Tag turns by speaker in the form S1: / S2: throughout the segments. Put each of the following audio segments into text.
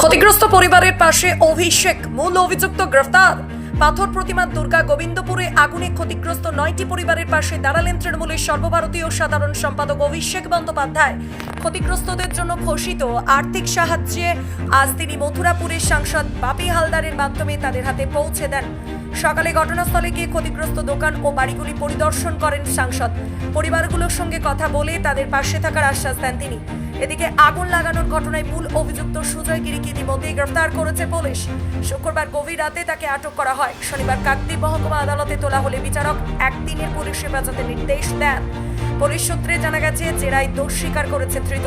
S1: ক্ষতিগ্রস্ত পরিবারের পাশে অভিষেক। মূল অভিযুক্ত গ্রেফতার। পাথর প্রতিমা দুর্গা গোবিন্দপুরে আগুনে ক্ষতিগ্রস্ত নয়টি পরিবারের পাশে দাঁড়ালেন তৃণমূলের সর্বভারতীয় সাধারণ সম্পাদক অভিষেক বন্দ্যোপাধ্যায়। ক্ষতিগ্রস্তদের জন্য ঘোষিত আর্থিক সাহায্যে আজ তিনি মথুরাপুরের সাংসদ বাপি হালদারের মাধ্যমে তাদের হাতে পৌঁছে দেন। সকালে ঘটনাস্থলে গিয়ে ক্ষতিগ্রস্ত দোকান ও বাড়িগুলি পরিদর্শন করেন সাংসদ। পরিবারগুলোর সঙ্গে কথা বলে তাদের পাশে থাকার আশ্বাস দেন তিনি। এদিকে আগুন লাগানোর ঘটনায় মূল অভিযুক্ত সুজয় গিরিকে ইতিমধ্যেই গ্রেফতার করেছে পুলিশ। শুক্রবার গভীর রাতে তাকে আটক করা হয়। শনিবার কাকদ্বীপ মহকুমা আদালতে তোলা হলে বিচারক একদিনের পুলিশ হেফাজতে নির্দেশ দেন। পুলিশ সূত্রে জানা গেছে, জেরায় দোষ স্বীকার করেছে ধৃত।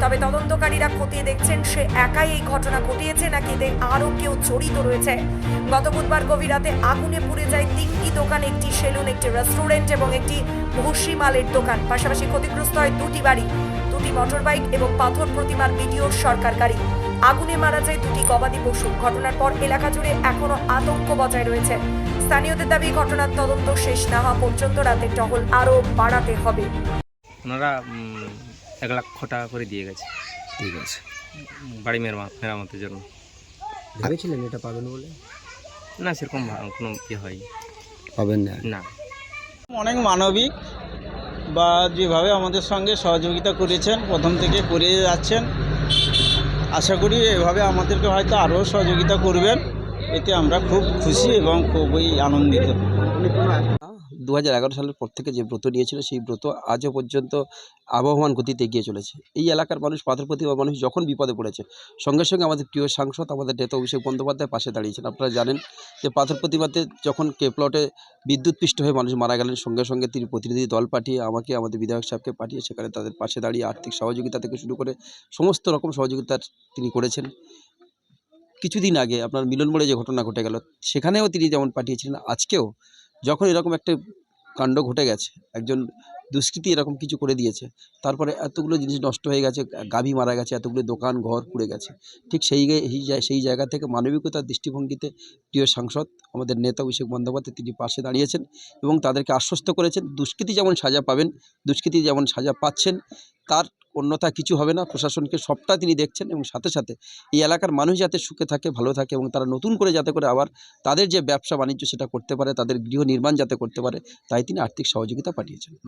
S1: তবে তদন্তকারীরা খতিয়ে দেখছেন, সে একাই এই ঘটনা ঘটিয়েছে নাকি এতে আরও কেউ জড়িত রয়েছে। গত বুধবার গভীর রাতে আগুনে পুড়ে যায় তিনটি দোকান, একটি সেলুন, একটি রেস্টুরেন্ট এবং একটি ভুসি মালের দোকান। পাশাপাশি ক্ষতিগ্রস্ত হয় দুটি বাড়ি। দুটি মোটরবাইক এবং পাথর প্রতিমার ভিডিও সরকার গাড়ি আগুনে মারা যায় দুটি গবাদি পশু। ঘটনার পর এলাকা জুড়ে এখনও আতঙ্ক বজায় রয়েছে। স্থানীয়দের দাবি ঘটনার তদন্ত শেষ না হওয়া পর্যন্ত রাতের টহল আরও বাড়াতে হবে।
S2: ওনারা উম, এক লাখ টাকা করে দিয়ে গেছে।
S3: ঠিক আছে।
S2: বাড়ি মেরামত মেরামতের জন্য।
S3: ভেবেছিলেন এটা পাবেন বলে?
S2: না সেরকম কোনো ইয়ে হয়
S3: পাবেন না।
S2: না।
S4: অনেক মানবিক বা যেভাবে আমাদের সঙ্গে সহযোগিতা করেছেন, প্রথম থেকে করে যাচ্ছেন, আশা করি এভাবে আমাদেরকে হয়তো আরও সহযোগিতা করবেন। এতে আমরা খুব খুশি এবং খুবই আনন্দিত।
S5: দু হাজার এগারো সালের পর থেকে যে ব্রত নিয়েছিল, সেই ব্রত আজও পর্যন্ত আবহমান গতিতে এগিয়ে চলেছে। এই এলাকার মানুষ পাথর প্রতিমা মানুষ যখন বিপদে পড়েছে, সঙ্গে সঙ্গে আমাদের প্রিয় সাংসদ, আমাদের নেতা অভিষেক বন্দ্যোপাধ্যায় পাশে দাঁড়িয়েছেন। আপনারা জানেন যে পাথর প্রতিমাতে যখন কে প্লটে বিদ্যুৎপৃষ্ট হয়ে মানুষ মারা গেলেন, সঙ্গে সঙ্গে তিনি প্রতিনিধি দল পাঠিয়ে আমাকে, আমাদের বিধায়ক সাহেবকে পাঠিয়ে সেখানে তাদের পাশে দাঁড়িয়ে আর্থিক সহযোগিতা থেকে শুরু করে সমস্ত রকম সহযোগিতা তিনি করেছেন। কিছুদিন আগে আপনার মিলন মোড়ে যে ঘটনা ঘটে গেল, সেখানেও তিনি যেমন পাঠিয়েছিলেন, আজকেও যখন এরকম একটা কাণ্ড ঘটে গেছে একজন দুষ্কৃতী এরকম কিছু করে দিয়েছে। তারপরে এতগুলো জিনিস নষ্ট হয়ে গেছে, গাভী মারা গেছে, এতগুলো দোকান, ঘর পুড়ে গেছে। ঠিক সেই সেই জায়গা থেকে মানবিকতার দৃষ্টিভঙ্গিতে প্রিয় সাংসদ আমাদের নেতা অভিষেক বন্দ্যোপাধ্যায় তিনি পাশে দাঁড়িয়েছেন এবং তাদেরকে আশ্বস্ত করেছেন, দুষ্কৃতী যেমন সাজা পাবেন, দুষ্কৃতী যেমন সাজা পাচ্ছেন, তার অন্যথা কিছু হবে না। প্রশাসনকে সবটা তিনি দেখছেন এবং সাথে সাথে এই এলাকার মানুষ যাতে সুখে থাকে, ভালো থাকে এবং তারা নতুন করে যাতে করে আবার তাদের যে ব্যবসা বাণিজ্য সেটা করতে পারে, তাদের গৃহ নির্মাণ যাতে করতে পারে, তাই তিনি আর্থিক সহযোগিতা পাঠিয়েছেন।